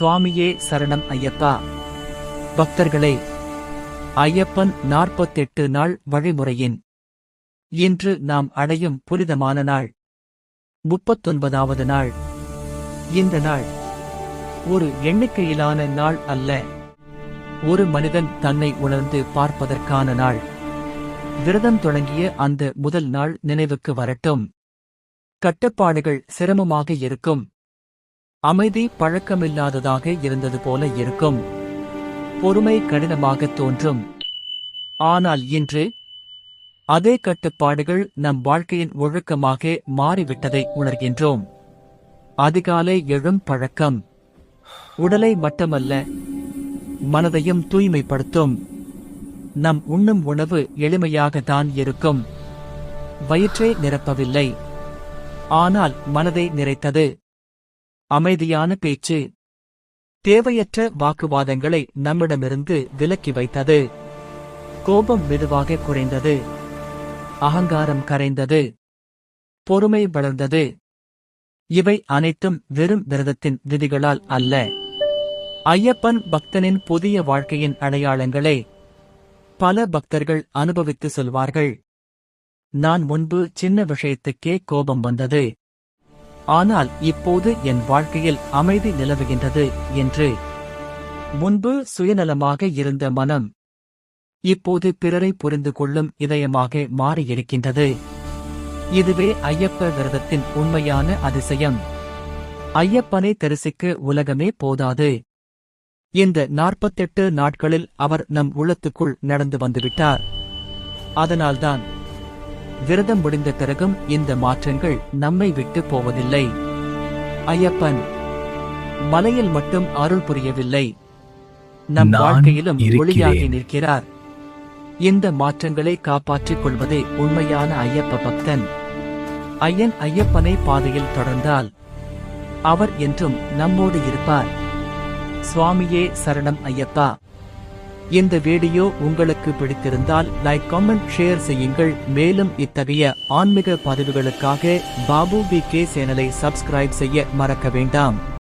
சுவாமியே சரணம் ஐயப்பா. பக்தர்களே ஐயப்பன் நாற்பத்தெட்டு நாள் வழிமுறையின். இன்று நாம் அடையும் புனிதமான நாள். முப்பத்தொன்பதாவது நாள். இந்த நாள் ஒரு எண்ணிக்கையிலான நாள் அல்ல. ஒரு மனிதன் தன்னை உணர்ந்து பார்ப்பதற்கான நாள். விரதம் தொடங்கிய அந்த முதல் நாள் நினைவுக்கு வரட்டும். கட்டுப்பாடுகள் சிரமமாக இருக்கும். அமைதி பழக்கமில்லாததாக இருந்தது போல இருக்கும். பொறுமை கடினமாக தோன்றும். ஆனால் இன்று அதே கட்டுப்பாடுகள் நம் வாழ்க்கையின் ஒழுக்கமாக மாறிவிட்டதை உணர்கின்றோம். அதிகாலை எழும் பழக்கம். உடலை மட்டுமல்ல மனதையும் தூய்மைப்படுத்தும். நம் உண்ணும் உணவு எளிமையாக தான் இருக்கும். வயிற்றை நிரப்பவில்லை. ஆனால் மனதை நிறைத்தது. அமைதியான பேச்சு. தேவையற்ற வாக்குவாதங்களை நம்மிடமிருந்து விலக்கி வைத்தது. கோபம் மெதுவாக குறைந்தது. அகங்காரம் கரைந்தது. பொறுமை வளர்ந்தது. இவை அனைத்தும் வெறும் விரதத்தின் விதிகளால் அல்ல. ஐயப்பன் பக்தனின் புதிய வாழ்க்கையின் அடையாளங்களே பல பக்தர்கள் அனுபவித்து சொல்வார்கள். நான் முன்பு சின்ன விஷயத்துக்கே கோபம் வந்தது. ஆனால் இப்போது என் வாழ்க்கையில் அமைதி நிலவுகின்றது என்று. முன்பு சுயநலமாக இருந்த மனம். இப்போது பிறரை புரிந்து கொள்ளும் இதயமாக மாறியிருக்கின்றது. இதுவே ஐயப்ப விரதத்தின் உண்மையான அதிசயம். ஐயப்பனை தரிசிக்க உலகமே போதாது. இந்த நாற்பத்தெட்டு நாட்களில் அவர் நம் உள்ளத்துக்குள் நடந்து வந்துவிட்டார். அதனால்தான் விரதம் முடிந்த பிறகும் இந்த மாற்றங்கள் நம்மை விட்டு போவதில்லை. ஐயப்பன் மலையில் மட்டும் அருள் புரியவில்லை. நம் வாழ்க்கையிலும். ஒளியாகி நிற்கிறார். இந்த மாற்றங்களை காப்பாற்றிக் கொள்வதே உண்மையான ஐயப்ப பக்தன். ஐயன் ஐயப்பனை பாதையில் தொடர்ந்தால் அவர் என்றும் நம்மோடு இருப்பார். சுவாமியே சரணம் ஐயப்பா. இந்த வீடியோ உங்களுக்கு பிடித்திருந்தால் லைக் கமெண்ட் ஷேர் செய்யுங்கள். மேலும் இத்தகைய ஆன்மீக பதிவுகளுக்காக பாபு பி கே சேனலை சப்ஸ்கிரைப் செய்ய மறக்க வேண்டாம்.